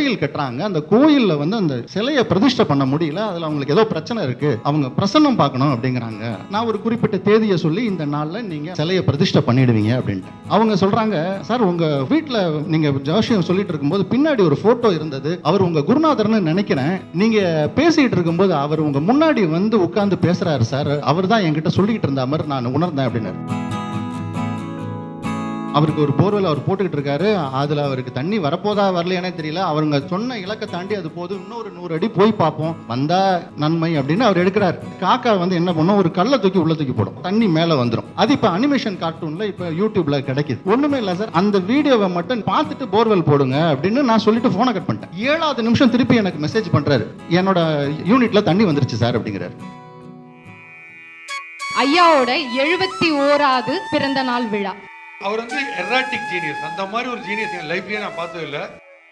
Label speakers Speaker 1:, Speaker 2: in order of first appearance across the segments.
Speaker 1: கோயில் கட்டுறாங்க. அந்த கோயிலில் வந்து அந்த சிலையை பிரதிஷ்டை பண்ண முடியல. அதில் அவங்களுக்கு ஏதோ பிரச்சனை இருக்கு. அவங்க பிரசன்னம் பார்க்கணும் அப்படிங்கிறாங்க. நான் ஒரு குறிப்பிட்ட தேதியை சொல்லி இந்த நாளில் நீங்கள் சிலையை பிரதிஷ்டை பண்ணிடுவீங்க அப்படின்ட்டு. அவங்க சொல்கிறாங்க சார் உங்கள் வீட்டில் நீங்கள் ஜோஷியம் சொல்லிட்டு இருக்கும்போது பின்னாடி ஒரு ஃபோட்டோ இருந்தது. அவர் உங்கள் குருநாதர்னு நினைக்கிறேன். நீங்கள் பேசிகிட்டு இருக்கும்போது அவர் உங்கள் முன்னாடி வந்து உட்காந்து பேசுகிறாரு சார். அவர் தான் என்கிட்ட சொல்லிக்கிட்டு இருந்த மாதிரி நான் உணர்ந்தேன் அப்படின்னு அவருக்கு ஒரு போர்வெல் அவர் போட்டுக்கிட்டு இருக்காரு. அதில் அவருக்கு தண்ணி வரப்போதா வரலையானே தெரியல. அவருங்க சொன்ன இலக்கை தாண்டி அது போதும் இன்னொரு நூறு அடி போய் பார்ப்போம். வந்தா நன்மை அப்படின்னு அவர் எடுக்கிறார். காக்கா வந்து என்ன பண்ணும்? ஒரு கல்லை தூக்கி உள்ள தூக்கி போடும். தண்ணி மேல வந்துடும் அது இப்போ அனிமேஷன் கார்ட்டூன்ல இப்போ யூடியூப்ல கிடைக்குது. ஒண்ணுமே இல்லை சார். அந்த வீடியோவை மட்டும் பார்த்துட்டு போர்வெல் போடுங்க அப்படின்னு நான் சொல்லிட்டு போனை கட் பண்ணிட்டேன். ஏழாவது நிமிஷம் திருப்பி எனக்கு மெசேஜ் பண்றாரு. என்னோட யூனிட்ல தண்ணி வந்துருச்சு சார் அப்படிங்கிறாரு.
Speaker 2: ஐயாவோட எழுபத்தி ஓராவது பிறந்த நாள் விழா.
Speaker 3: அவர் வந்து எராட்டிக் ஜீனியஸ் அந்த மாதிரி ஒரு ஜீனியஸ் என் லைஃப்லயே நான் பார்த்தது இல்ல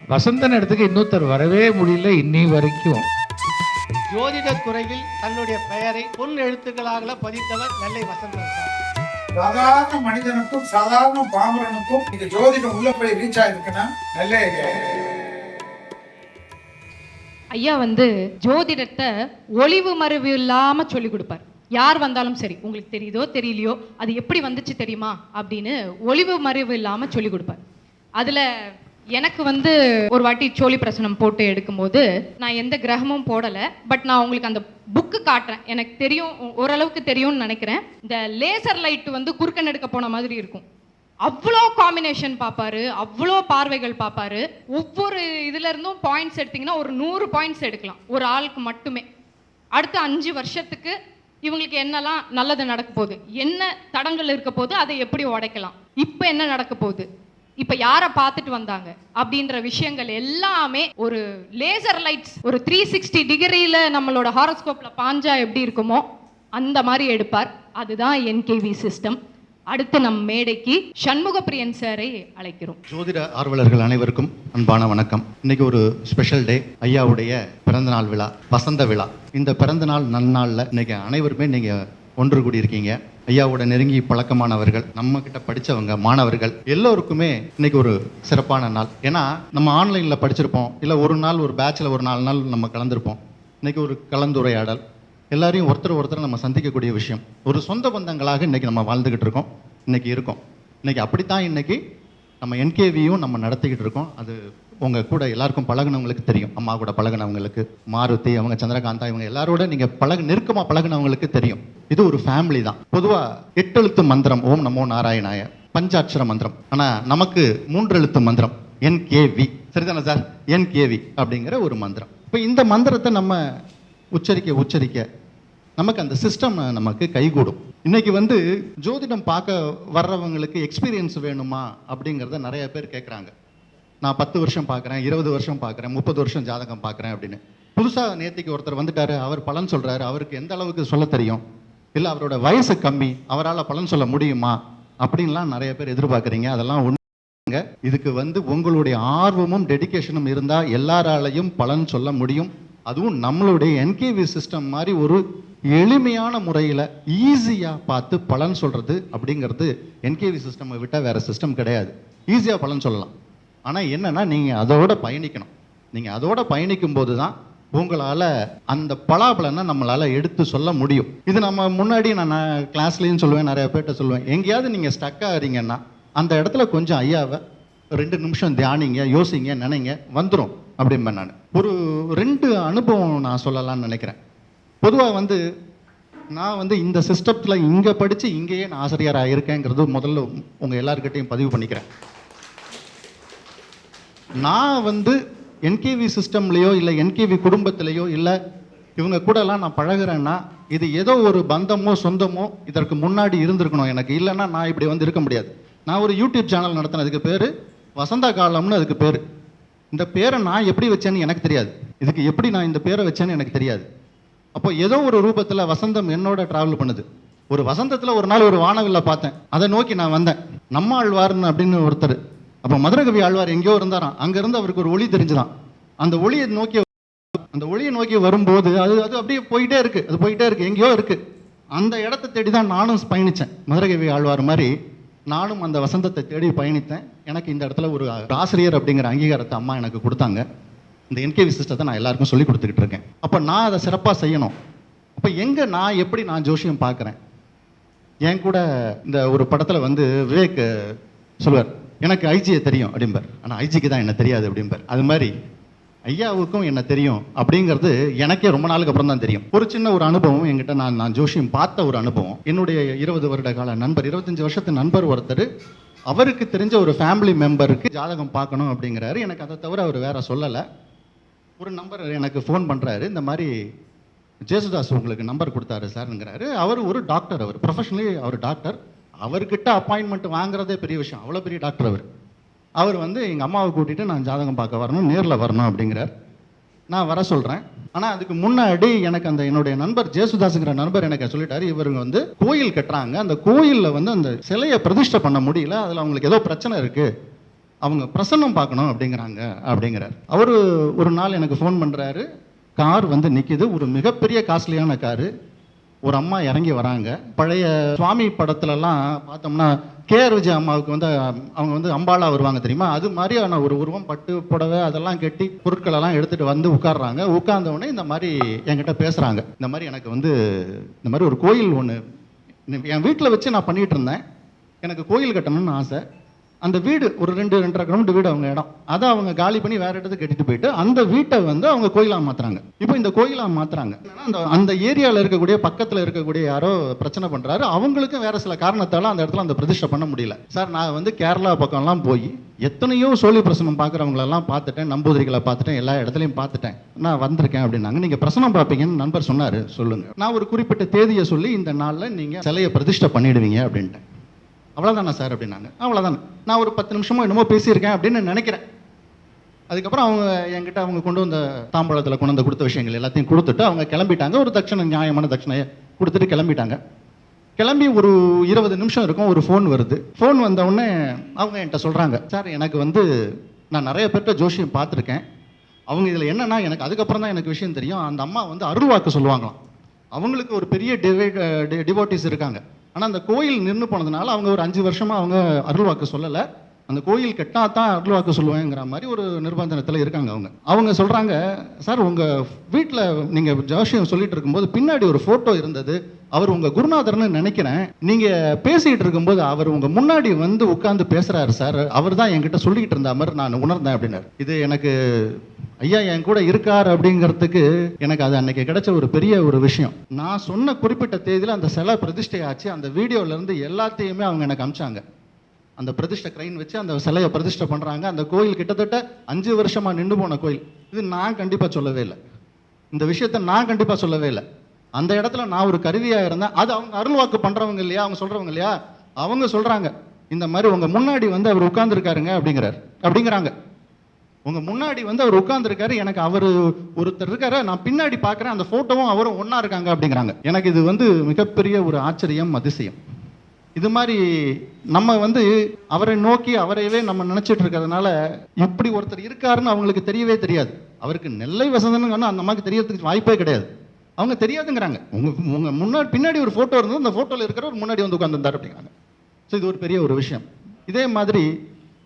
Speaker 4: வசந்தன் இடத்துக்கு இன்னொருத்தர் வரவே முடியல இன்னி வரைக்கும்.
Speaker 5: ஜோதிட துறையில் தன்னுடைய பெயரை பொன் எழுத்துக்களாக பதித்தவர் நெல்லை வசந்தன்
Speaker 6: சாதாரண மனிதனுக்கும் சாதாரண பாமரனுக்கும் இந்த ஜோதிடம் உள்ள போய் ரீச் ஆயிருக்குன்னா நல்ல
Speaker 2: ஐயா வந்து ஜோதிடத்தை ஒளிவு மறைவு இல்லாம சொல்லி கொடுப்பார். யார் வந்தாலும் சரி உங்களுக்கு தெரியுதோ தெரியலையோ அது எப்படி வந்துச்சு தெரியுமா? அப்படின்னு ஒளிவு மறைவு இல்லாமல் சொல்லி கொடுப்பார். அதில் எனக்கு வந்து ஒரு வாட்டி சோழி பிரசனம் போட்டு எடுக்கும்போது நான் எந்த கிரகமும் போடலை பட் நான் உங்களுக்கு அந்த புக்கு காட்டுறேன். எனக்கு தெரியும் ஓரளவுக்கு தெரியும்னு நினைக்கிறேன். இந்த லேசர் லைட் வந்து குறுக்கன் எடுக்க போன மாதிரி இருக்கும். அவ்வளோ காம்பினேஷன் பார்ப்பாரு அவ்வளோ பார்வைகள் பார்ப்பாரு. ஒவ்வொரு இதுலேருந்தும் பாயிண்ட்ஸ் எடுத்திங்கன்னா ஒரு நூறு பாயிண்ட்ஸ் எடுக்கலாம் ஒரு ஆளுக்கு மட்டுமே. அடுத்த அஞ்சு வருஷத்துக்கு இவங்களுக்கு என்னெல்லாம் நல்லது நடக்க போகுது? என்ன தடங்கள் இருக்க போகுது? அதை எப்படி உடைக்கலாம்? இப்போ என்ன நடக்க போகுது? இப்போ யாரை பார்த்துட்டு வந்தாங்க? அப்படின்ற விஷயங்கள் எல்லாமே ஒரு லேசர் லைட்ஸ் ஒரு த்ரீ சிக்ஸ்டி டிகிரியில் நம்மளோட ஹாரோஸ்கோப்பில் பாஞ்சா எப்படி இருக்குமோ அந்த மாதிரி எடுப்பார். அதுதான் என்கேவி சிஸ்டம் அடுத்து நம் மேடைக்கு சண்முகப்பிரியன் சாரை அழைக்கிறோம்.
Speaker 1: ஜோதிட ஆர்வலர்கள் அனைவருக்கும் அன்பான வணக்கம். இன்னைக்கு ஒரு ஸ்பெஷல் டே ஐயாவுடைய பிறந்தநாள் விழா வசந்த விழா. இந்த பிறந்தநாள் நன்னாளில் இன்னைக்கு அனைவருமே நீங்க ஒன்று கூடியிருக்கீங்க. ஐயாவோட நெருங்கி பழக்கமானவர்கள் நம்ம கிட்ட படித்தவங்க மாணவர்கள் எல்லோருக்குமே இன்னைக்கு ஒரு சிறப்பான நாள். ஏன்னா நம்ம ஆன்லைனில் படிச்சிருப்போம். இல்லை ஒரு நாள் ஒரு பேட்சில் ஒரு நாலு நாள் நம்ம கலந்துருப்போம். இன்னைக்கு ஒரு கலந்துரையாடல் எல்லாரையும் ஒருத்தர் ஒருத்தர் நம்ம சந்திக்கக்கூடிய விஷயம். ஒரு சொந்த பந்தங்களாக இன்னைக்கு நம்ம வாழ்ந்துக்கிட்டு இருக்கோம். இன்னைக்கு இருக்கோம். இன்னைக்கு அப்படித்தான் இன்னைக்கு நம்ம என்கேவியும் நம்ம நடத்திக்கிட்டு இருக்கோம். அது உங்கள் கூட எல்லாருக்கும் பழகுனவங்களுக்கு தெரியும். அம்மா கூட பழகுனவங்களுக்கு மாருதி அவங்க சந்திரகாந்தா இவங்க எல்லாரோட நீங்கள் பழக நெருக்கமாக பழகுனவங்களுக்கு தெரியும். இது ஒரு ஃபேமிலி தான். பொதுவாக எட்டெழுத்து மந்திரம் ஓம் நமோ நாராயணாய பஞ்சாட்சர மந்திரம். ஆனால் நமக்கு மூன்றெழுத்து மந்திரம் என் கேவி சரிதானே சார்? என் கேவி அப்படிங்கிற ஒரு மந்திரம். இப்போ இந்த மந்திரத்தை நம்ம உச்சரிக்க உச்சரிக்க. நமக்கு அந்த சிஸ்டம் நமக்கு கைகூடும். இன்னைக்கு வந்து ஜோதிடம் பார்க்க வர்றவங்களுக்கு எக்ஸ்பீரியன்ஸ் வேணுமா அப்படிங்கிறத நிறைய பேர் கேட்குறாங்க நான் பத்து வருஷம் பார்க்குறேன் இருபது வருஷம் பார்க்குறேன் முப்பது வருஷம் ஜாதகம் பார்க்குறேன் அப்படின்னு. புதுசாக நேத்திக்கு ஒருத்தர் வந்துட்டாரு அவர் பலன் சொல்கிறாரு அவருக்கு எந்த அளவுக்கு சொல்ல தெரியும்? இல்லை அவரோட வயசு கம்மி அவரால் பலன் சொல்ல முடியுமா? அப்படின்லாம் நிறைய பேர் எதிர்பார்க்குறீங்க. அதெல்லாம் ஒன்றுங்க இதுக்கு வந்து உங்களுடைய ஆர்வமும் டெடிகேஷனும் இருந்தால் எல்லாராலையும் பலன் சொல்ல முடியும். அதுவும் நம்மளுடைய என்கேவி சிஸ்டம் மாதிரி ஒரு எளிமையான முறையில் ஈஸியாக பார்த்து பலன் சொல்கிறது அப்படிங்கிறது என்கேவி சிஸ்டமை விட்டால் வேறு சிஸ்டம் கிடையாது. ஈஸியாக பலன் சொல்லலாம். ஆனால் என்னென்னா நீங்கள் அதோட பயணிக்கணும். நீங்கள் அதோட பயணிக்கும் போது தான் உங்களால் அந்த பலாபலனை நம்மளால் எடுத்து சொல்ல முடியும். இது நம்ம முன்னாடி நான் கிளாஸ்லேயும் சொல்லுவேன் நிறைய பேர்ட்ட சொல்லுவேன். எங்கேயாவது நீங்கள் ஸ்டக் ஆகிறீங்கன்னா அந்த இடத்துல கொஞ்சம் ஐயாவை ரெண்டு நிமிஷம் தியானிங்க யோசிங்க நினைங்க வந்துடும் அப்படிம்பேன் நான். ஒரு ரெண்டு அனுபவம் நான் சொல்லலாம்னு நினைக்கிறேன். பொதுவாக வந்து நான் வந்து இந்த சிஸ்டத்தில் இங்கே படித்து இங்கேயே நான் ஆசிரியராக இருக்கேங்கிறது முதல்ல உங்கள் எல்லாருக்கிட்டையும் பதிவு பண்ணிக்கிறேன். நான் வந்து என்கேவி சிஸ்டம்லேயோ இல்லை என்கேவி குடும்பத்திலேயோ இல்லை இவங்க கூடலாம் நான் பழகுறேன்னா இது ஏதோ ஒரு பந்தமோ சொந்தமோ இதற்கு முன்னாடி இருந்திருக்கணும். எனக்கு இல்லைன்னா நான் இப்படி வந்து இருக்க முடியாது. நான் ஒரு யூடியூப் சேனல் நடத்தினதுக்கு பேர் வசந்த காலம்னு அதுக்கு பேர். இந்த பேரை நான் எப்படி வச்சேன்னு எனக்கு தெரியாது. இதுக்கு எப்படி நான் இந்த பேரை வச்சேன்னு எனக்கு தெரியாது. அப்போ ஏதோ ஒரு ரூபத்தில் வசந்தம் என்னோட ட்ராவல் பண்ணுது. ஒரு வசந்தத்தில் ஒரு நாள் ஒரு வானவில்ல பார்த்தேன். அதை நோக்கி நான் வந்தேன். நம்ம ஆழ்வார்னு அப்படின்னு ஒருத்தர். அப்போ மதுரகவி ஆழ்வார் எங்கேயோ இருந்தாராம். அங்கேருந்து அவருக்கு ஒரு ஒளி தெரிஞ்சுதான். அந்த ஒளியை நோக்கி அந்த ஒளியை நோக்கி வரும்போது அது அது அப்படியே போயிட்டே இருக்குது அது போயிட்டே இருக்குது எங்கேயோ இருக்குது அந்த இடத்தை தேடி தான் நானும் பயணித்தேன் மதுரகவி ஆழ்வார் மாதிரி நானும் அந்த வசந்தத்தை தேடி பயணித்தேன். எனக்கு இந்த இடத்துல ஒரு ஆசிரியர் அப்படிங்கிற அங்கீகாரத்தை அம்மா எனக்கு கொடுத்தாங்க. இந்த என்கேவி சிஸ்டத்தை நான் எல்லாருக்கும் சொல்லி கொடுத்துக்கிட்டு இருக்கேன். அப்போ நான் அதை சிறப்பாக செய்யணும். அப்போ எங்கே நான் எப்படி நான் ஜோஷியம் பார்க்குறேன்? என் கூட இந்த ஒரு படத்தில் வந்து விவேக் சொல்லுவார் எனக்கு ஐஜியை தெரியும் அப்படிம்பார். ஆனால் ஐஜிக்கு தான் என்ன தெரியாது அப்படிம்பார். அது மாதிரி ஐயாவுக்கும் என்ன தெரியும் அப்படிங்கிறது எனக்கே ரொம்ப நாளுக்கு அப்புறம் தான் தெரியும். ஒரு சின்ன ஒரு அனுபவம் என்கிட்ட நான் நான் ஜோஷியம் பார்த்த ஒரு அனுபவம். என்னுடைய இருபது வருட கால நண்பர் இருபத்தஞ்சு வருஷத்து நண்பர் ஒருத்தர் அவருக்கு தெரிஞ்ச ஒரு ஃபேமிலி மெம்பருக்கு ஜாதகம் பார்க்கணும் அப்படிங்கிறாரு. எனக்கு அதை தவிர அவர் வேற சொல்லலை. ஒரு நம்பர் எனக்கு ஃபோன் பண்ணுறாரு இந்த மாதிரி ஜேசுதாஸ் உங்களுக்கு நம்பர் கொடுத்தாரு சார்ங்கிறாரு. அவர் ஒரு டாக்டர் அவர். ப்ரொஃபஷனலி அவர் டாக்டர் அவர்கிட்ட அப்பாயின்மெண்ட் வாங்குறதே பெரிய விஷயம். அவ்வளோ பெரிய டாக்டர் அவர். அவர் வந்து எங்கள் அம்மாவை கூட்டிகிட்டு நான் ஜாதகம் பார்க்க வரணும் நேரில் வரணும் அப்படிங்கிறார். நான் வர சொல்கிறேன் ஆனால் அதுக்கு முன்னாடி எனக்கு அந்த என்னுடைய நண்பர் ஜேசுதாஸுங்கிற நண்பர் எனக்கு சொல்லிட்டாரு. இவருங்க வந்து கோயில் கட்டுறாங்க. அந்த கோயிலில் வந்து அந்த சிலையை பிரதிஷ்டை பண்ண முடியல. அதில் அவங்களுக்கு ஏதோ பிரச்சனை இருக்குது அவங்க பிரசன்னம் பார்க்கணும் அப்படிங்கிறாங்க அப்படிங்கிறார். அவர் ஒரு நாள் எனக்கு ஃபோன் பண்ணுறாரு கார் வந்து நிற்கிது ஒரு மிகப்பெரிய காஸ்ட்லியான காரு. ஒரு அம்மா இறங்கி வராங்க. பழைய சுவாமி படத்துலலாம் பார்த்தோம்னா கேஆர் விஜய் அம்மாவுக்கு வந்து அவங்க வந்து அம்பாலா வருவாங்க தெரியுமா? அது மாதிரியான ஒரு உருவம் பட்டு புடவை அதெல்லாம் கட்டி பொருட்கள் எல்லாம் எடுத்துட்டு வந்து உட்கார்றாங்க. உட்கார்ந்தவொடனே இந்த மாதிரி என்கிட்ட பேசுறாங்க. இந்த மாதிரி எனக்கு வந்து இந்த மாதிரி ஒரு கோயில் ஒன்று என் வீட்டில் வச்சு நான் பண்ணிட்டு இருந்தேன். எனக்கு கோயில் கட்டணும்னு ஆசை. அந்த வீடு ஒரு ரெண்டு ரெண்டரை கிலோமீட்டர் வீடு அவங்க இடம். அதை அவங்க காலி பண்ணி வேற இடத்துக்கு கட்டிட்டு போயிட்டு அந்த வீட்டை வந்து அவங்க கோயிலாக மாத்துறாங்க. இப்போ இந்த கோயிலாக மாத்துறாங்க. அந்த அந்த ஏரியாவில் இருக்கக்கூடிய பக்கத்தில் இருக்கக்கூடிய யாரோ பிரச்சனை பண்றாரு. அவங்களுக்கும் வேற சில காரணத்தால அந்த இடத்துல அந்த பிரதிஷ்டை பண்ண முடியல. சார் நான் வந்து கேரளா பக்கம்லாம் போய் எத்தனையோ சோழி பிரசனம் பார்க்குறவங்களெல்லாம் பார்த்துட்டேன் நம்பூதிரிகளை பார்த்துட்டேன் எல்லா இடத்துலையும் பார்த்துட்டேன். நான் வந்திருக்கேன் அப்படின்னாங்க. நீங்கள் பிரசனம் பார்ப்பீங்கன்னு நண்பர் சொன்னார் சொல்லுங்க. நான் ஒரு குறிப்பிட்ட தேதியை சொல்லி இந்த நாளில் நீங்கள் சிலையை பிரதிஷ்டை பண்ணிடுவீங்க அப்படின்ட்டு அவ்வளோதானா சார் அப்படின்னாங்க அவ்வளோதான் நான் ஒரு பத்து நிமிஷமோ என்னமோ பேசியிருக்கேன் அப்படின்னு நினைக்கிறேன். அதுக்கப்புறம் அவங்க என்கிட்ட அவங்க கொண்டு வந்த தாம்பழத்தில் கொண்டு வந்து கொடுத்த விஷயங்கள் எல்லாத்தையும் கொடுத்துட்டு அவங்க கிளம்பிட்டாங்க. ஒரு தட்சணை நியாயமான தட்சணையை கொடுத்துட்டு கிளம்பிட்டாங்க. கிளம்பி ஒரு இருபது நிமிஷம் இருக்கும் ஒரு ஃபோன் வருது. ஃபோன் வந்தவுடனே அவங்க என்கிட்ட சொல்கிறாங்க சார் எனக்கு வந்து நான் நிறைய பேர்கிட்ட ஜோஷியம் பார்த்துருக்கேன். அவங்க இதில் என்னென்னா எனக்கு அதுக்கப்புறம் தான் எனக்கு விஷயம் தெரியும். அந்த அம்மா வந்து அருள்வாக்கு சொல்லுவாங்களாம். அவங்களுக்கு ஒரு பெரிய டிவைட் டிவோட்டிஸ் இருக்காங்க. ஆனால் அந்த கோயில் நின்று போனதுனால அவங்க ஒரு அஞ்சு வருஷமாக அவங்க அருள்வாக்கு சொல்லலை. அந்த கோயில் கெட்டா தான் அருள்வாக்கு சொல்லுவேங்கிற மாதிரி ஒரு நிர்பந்தனத்தில் இருக்காங்க அவங்க. அவங்க சொல்கிறாங்க சார் உங்கள் வீட்டில் நீங்கள் ஜோஷியம் சொல்லிட்டு இருக்கும்போது பின்னாடி ஒரு ஃபோட்டோ இருந்தது. அவர் உங்கள் குருநாதர்னு நினைக்கிறேன். நீங்கள் பேசிகிட்டு இருக்கும்போது அவர் உங்கள் முன்னாடி வந்து உட்காந்து பேசுகிறாரு சார். அவர் தான் என்கிட்ட சொல்லிக்கிட்டு இருந்த மாதிரி நான் உணர்ந்தேன் அப்படின்னாரு. இது எனக்கு ஐயா என் கூட இருக்கார் அப்படிங்கிறதுக்கு எனக்கு அது அன்னைக்கு கிடைச்ச ஒரு பெரிய ஒரு விஷயம். நான் சொன்ன குறிப்பிட்ட தேதியில் அந்த சிலை பிரதிஷ்டை ஆச்சு அந்த வீடியோல இருந்து எல்லாத்தையுமே அவங்க எனக்கு அமிச்சாங்க. அந்த பிரதிஷ்டை கிரைன் வச்சு அந்த சிலையை பிரதிஷ்டை பண்றாங்க. அந்த கோயில் கிட்டத்தட்ட அஞ்சு வருஷமா நின்று போன கோயில். இது நான் கண்டிப்பா சொல்லவே இல்லை. இந்த விஷயத்த நான் கண்டிப்பா சொல்லவே இல்லை. அந்த இடத்துல நான் ஒரு கருவியா இருந்தேன். அது அவங்க அருள்வாக்கு பண்றவங்க இல்லையா? அவங்க சொல்றவங்க இல்லையா? அவங்க சொல்றாங்க. இந்த மாதிரி உங்க முன்னாடி வந்து அவர் உட்கார்ந்துருக்காருங்க அப்படிங்கிறார். அப்படிங்கிறாங்க. உங்க முன்னாடி வந்து அவர் உட்கார்ந்துருக்காரு எனக்கு அவர் ஒருத்தர் இருக்காரு நான் பின்னாடி பார்க்குறேன் அந்த போட்டோவும் அவரும் ஒன்றா இருக்காங்க அப்படிங்கிறாங்க. எனக்கு இது வந்து மிகப்பெரிய ஒரு ஆச்சரியம் அதிசயம். இது மாதிரி நம்ம வந்து அவரை நோக்கி அவரையவே நம்ம நினைச்சிட்டு இருக்கிறதுனால இப்படி ஒருத்தர் இருக்காருன்னு அவங்களுக்கு தெரியவே தெரியாது. அவருக்கு நெல்லை வசந்தனு அந்த அம்மாக்கு தெரியறதுக்கு வாய்ப்பே கிடையாது. அவங்க தெரியாதுங்கிறாங்க. உங்க உங்க முன்னாடி பின்னாடி ஒரு போட்டோ இருந்தது அந்த போட்டோல இருக்கிறவர் முன்னாடி வந்து உட்காந்துருந்தார் அப்படிங்கிறாங்க. ஸோ இது ஒரு பெரிய ஒரு விஷயம். இதே மாதிரி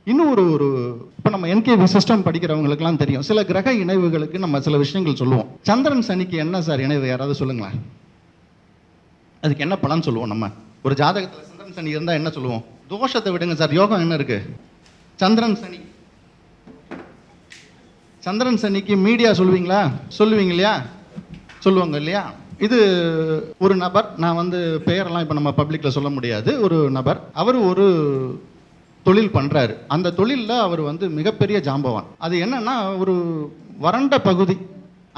Speaker 1: இன்னும் ஒரு ஒரு இப்போ நம்ம என்கேவி சிஸ்டம் படிக்கிறவங்களுக்குலாம் தெரியும். சில கிரக இணைவுகளுக்கு நம்ம சில விஷயங்கள் சொல்லுவோம். சந்திரன் சனிக்கு என்ன சார் இணைவு? யாராவது சொல்லுங்களேன். அதுக்கு என்ன பலன் சொல்லுவோம் நம்ம? ஒரு ஜாதகத்தில் சந்திரன் சனி இருந்தால் என்ன சொல்லுவோம்? தோஷத்தை விடுங்க சார். யோகம் என்ன இருக்கு? சந்திரன் சனி. சந்திரன் சனிக்கு மீடியா சொல்லுவீங்களா? சொல்லுவீங்க இல்லையா? சொல்லுவாங்க இல்லையா? இது ஒரு நபர் நான் வந்து பெயரெல்லாம் இப்போ நம்ம பப்ளிக்கில் சொல்ல முடியாது. ஒரு நபர். அவர் ஒரு தொழில் பண்ணுறாரு அந்த தொழிலில் அவர் வந்து மிகப்பெரிய ஜாம்பவான். அது என்னன்னா ஒரு வறண்ட பகுதி.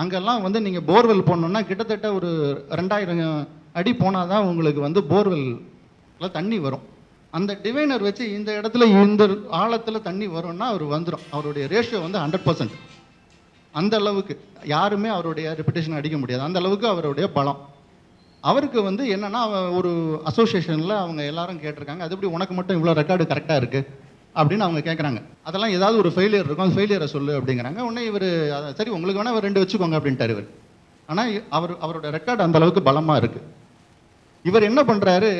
Speaker 1: அங்கெல்லாம் வந்து நீங்கள் போர்வெல் போடணுன்னா கிட்டத்தட்ட ஒரு ரெண்டாயிரம் அடி போனால் தான் உங்களுக்கு வந்து போர்வெல்ல தண்ணி வரும். அந்த டிவைனர் வச்சு இந்த இடத்துல இந்த ஆழத்தில் தண்ணி வரும்னா அவர் வந்துடும் அவருடைய ரேஷியோ வந்து ஹண்ட்ரட் பர்சன்ட் அந்த அளவுக்கு யாருமே அவருடைய ரெப்புடேஷன் அடிக்க முடியாது. அந்த அளவுக்கு அவருடைய பலம். அவருக்கு வந்து என்னன்னா ஒரு அசோசியேஷனில் அவங்க எல்லாரும் கேட்டிருக்காங்க அது எப்படி உனக்கு மட்டும் இவ்வளோ ரெக்கார்டு கரெக்டாக இருக்கு? அப்படின்னு அவங்க கேட்குறாங்க அதெல்லாம் ஏதாவது ஒரு ஃபெயிலியர் இருக்கும் அந்த ஃபெயிலியரை சொல்லு அப்படிங்கிறாங்க. உடனே இவர் சரி உங்களுக்கு வேணால் இவர் ரெண்டு வச்சுக்கோங்க அப்படின்ட்டார் இவர். ஆனால் அவர் அவரோட ரெக்கார்டு அந்த அளவுக்கு பலமாக இருக்கு. இவர் என்ன பண்ணுறாரு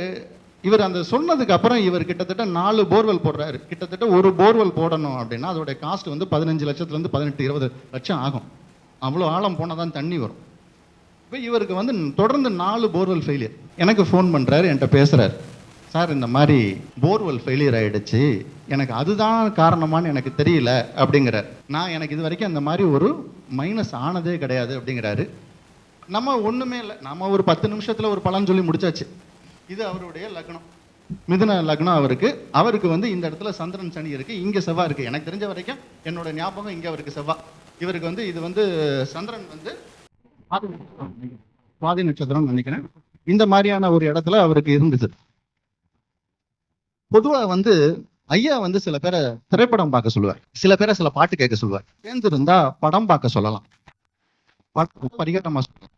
Speaker 1: இவர் அந்த சொன்னதுக்கு அப்புறம் இவர் கிட்டத்தட்ட நாலு போர்வெல் போடுறாரு. கிட்டத்தட்ட ஒரு போர்வெல் போடணும் அப்படின்னா அதோட காஸ்ட் வந்து பதினஞ்சு லட்சத்துலேருந்து பதினெட்டு இருபது லட்சம் ஆகும். அவ்வளோ ஆழம் போனால் தான் தண்ணி வரும். இப்போ இவருக்கு வந்து தொடர்ந்து நாலு போர்வெல் ஃபெயிலியர் எனக்கு ஃபோன் பண்ணுறாரு என்கிட்ட பேசுகிறார் சார் இந்த மாதிரி போர்வெல் ஃபெயிலியர் ஆயிடுச்சு. எனக்கு அதுதான் காரணமான்னு எனக்கு தெரியல அப்படிங்கிறார். நான் எனக்கு இது வரைக்கும் அந்த மாதிரி ஒரு மைனஸ் ஆனதே கிடையாது அப்படிங்கிறாரு. நம்ம ஒன்றுமே இல்லை. நம்ம ஒரு பத்து நிமிஷத்தில் ஒரு பலன் சொல்லி முடிச்சாச்சு. இது அவருடைய லக்னம். மிதுன லக்னம் அவருக்கு. அவருக்கு வந்து இந்த இடத்துல சந்திரன் சனி இருக்குது இங்கே செவ்வாய் இருக்குது எனக்கு தெரிஞ்ச வரைக்கும் என்னோட ஞாபகம் இங்கே அவருக்கு செவ்வாய் இவருக்கு வந்து இது வந்து சந்திரன் வந்து சுவாதி நட்சத்திரம் நினைக்கிறேன். சுவாதி நினைக்கிறேன் இந்த மாதிரியான ஒரு இடத்துல அவருக்கு இருந்துச்சு பொதுவா வந்து ஐயா வந்து சில பேரை திரைப்படம் பார்க்க சொல்லுவார். சில பேரை சில பாட்டு கேட்க சொல்லுவார். சேர்ந்திருந்தா படம் பார்க்க சொல்லலாம். படம் பரிகாரமா சொல்லலாம்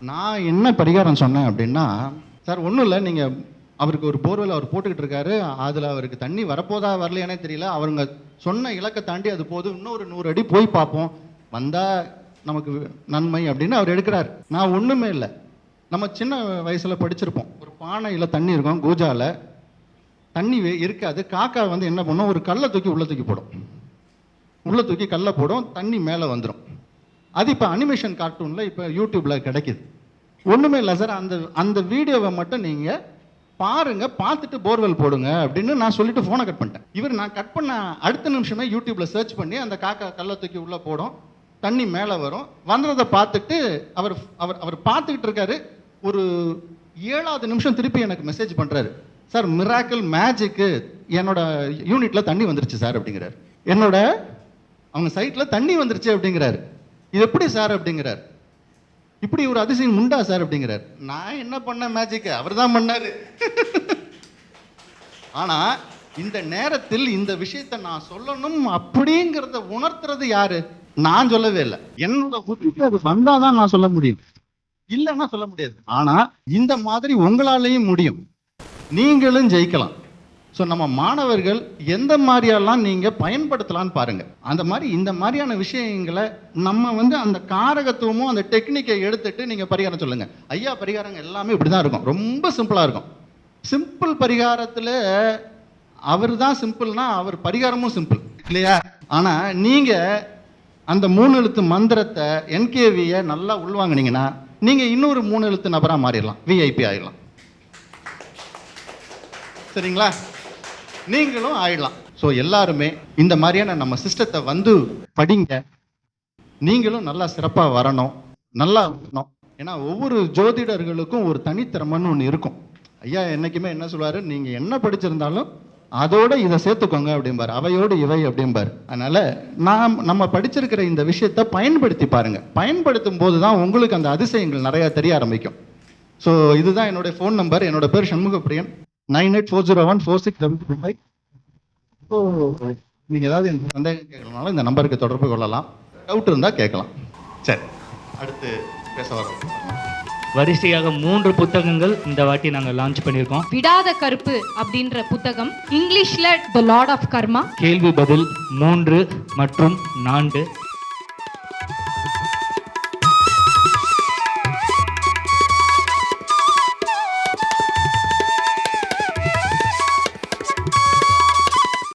Speaker 1: நான் என்ன பரிகாரம் சொன்னேன் அப்படின்னா சார் ஒன்றும் இல்லை. நீங்கள் அவருக்கு ஒரு போர்வெல் அவர் போட்டுக்கிட்டு இருக்காரு. அதில் அவருக்கு தண்ணி வரப்போதா வரலையானே தெரியல. அவருங்க சொன்ன இலக்கை தாண்டி அது போதும். இன்னொரு நூறு அடி போய் பார்ப்போம். வந்தால் நமக்கு நன்மை அப்படின்னு அவர் எடுக்கிறார். நான் ஒன்றுமே இல்லை. நம்ம சின்ன வயசில் படிச்சிருப்போம். ஒரு பானையில் தண்ணி இருக்கும் கூஜாவில் தண்ணி இருக்காது. காக்கா வந்து என்ன பண்ணும்? ஒரு கல்லை தூக்கி உள்ளே தூக்கி போடும். உள்ளே தூக்கி கல்லை போடும். தண்ணி மேலே வந்துடும் அது இப்போ அனிமேஷன் கார்ட்டூனில் இப்போ யூடியூப்பில் கிடைக்கிது. ஒன்றுமே இல்லை சார். அந்த அந்த வீடியோவை மட்டும் நீங்கள் பாருங்க. பார்த்துட்டு போர்வெல் போடுங்க அப்படின்னு நான் சொல்லிட்டு ஃபோனை கட் பண்ணிட்டேன். இவர் நான் கட் பண்ண அடுத்த நிமிஷமே யூடியூப்பில் சர்ச் பண்ணி அந்த காக்கா கல்லை தூக்கி உள்ளே போடும். தண்ணி மேலே வரும். வந்ததை பார்த்துட்டு அவர் அவர் அவர் பார்த்துக்கிட்டு இருக்காரு. ஒரு ஏழாவது நிமிஷம் திருப்பி எனக்கு மெசேஜ் பண்ணுறாரு சார் மிராக்கிள் மேஜிக்கு என்னோட யூனிட்டில் தண்ணி வந்துருச்சு சார் அப்படிங்கிறார். என்னோட? அவங்க சைட்டில் தண்ணி வந்துருச்சு அப்படிங்கிறாரு. இது எப்படி சார் அப்படிங்கிறார். இப்படி ஒரு அதிசயம் உண்டா சார் அப்படிங்கிறார். நான் என்ன பண்ண மேஜிக் அவர் தான் பண்ணாரு. ஆனா இந்த நேரத்தில் இந்த விஷயத்தை நான் சொல்லணும் அப்படிங்கிறத உணர்த்துறது யாரு? நான் சொல்லவே இல்லை. என்னோட புத்திக்கு அது வந்தாதான் நான் சொல்ல முடியும். இல்லைன்னா சொல்ல முடியாது. ஆனா இந்த மாதிரி உங்களாலேயும் முடியும். நீங்களும் ஜெயிக்கலாம். ஸோ நம்ம மாணவர்கள் எந்த மாதிரியெல்லாம் நீங்கள் பயன்படுத்தலாம்னு பாருங்க. அந்த மாதிரி இந்த மாதிரியான விஷயங்களை நம்ம வந்து அந்த காரகத்துவமும் அந்த டெக்னிக்கை எடுத்துட்டு நீங்கள் பரிகாரம் சொல்லுங்க. ஐயா பரிகாரங்கள் எல்லாமே இப்படி தான் இருக்கும். ரொம்ப சிம்பிளாக இருக்கும். சிம்பிள் பரிகாரத்தில் அவர் தான் சிம்பிள்னா அவர் பரிகாரமும் சிம்பிள் இல்லையா? ஆனால் நீங்கள் அந்த மூணு எழுத்து மந்திரத்தை என்கேவியை நல்லா உள்வாங்கினீங்கன்னா நீங்கள் இன்னொரு மூணு எழுத்து நபராக மாறிடலாம். விஐபி ஆயிடலாம். சரிங்களா? நீங்களும் ஆயிடலாம். ஸோ எல்லாருமே இந்த மாதிரியான நம்ம சிஸ்டத்தை வந்து படிங்க. நீங்களும் நல்லா சிறப்பாக வரணும். நல்லா வரணும் ஏன்னா ஒவ்வொரு ஜோதிடர்களுக்கும் ஒரு தனித்திறமைன்னு ஒன்று இருக்கும். ஐயா என்றைக்குமே என்ன சொல்லுவார்? நீங்கள் என்ன படிச்சிருந்தாலும் அதோட இதை சேர்த்துக்கோங்க அப்படிம்பாரு. அவையோடு இவை அப்படிம்பார். அதனால் நாம் நம்ம படிச்சிருக்கிற இந்த விஷயத்தை பயன்படுத்தி பாருங்கள் பயன்படுத்தும் போது தான் உங்களுக்கு அந்த அதிசயங்கள் நிறையா தெரிய ஆரம்பிக்கும். ஸோ இதுதான் என்னுடைய ஃபோன் நம்பர் என்னோட பேர் Shanmugapriyan. Nine eight four zero one four six double two five so நீங்கள் ஏதாவது எனக்கு சந்தேகம் கேட்கணும்னாலும் இந்த நம்பருக்கு தொடர்பு கொள்ளலாம். டவுட் இருந்தால் கேட்கலாம். சரி அடுத்து பேச வரோம்
Speaker 7: வரிசையாக மூன்று புத்தகங்கள் இந்த வாட்டி நாங்கள் லான்ச் பண்ணியிருக்கோம்.
Speaker 2: விடாத கருப்பு அப்படின்ற புத்தகம் இங்கிலீஷ்ல த லார்ட் ஆஃப் கர்மா
Speaker 7: கேள்வி பதில் மூன்று மற்றும் நான்கு.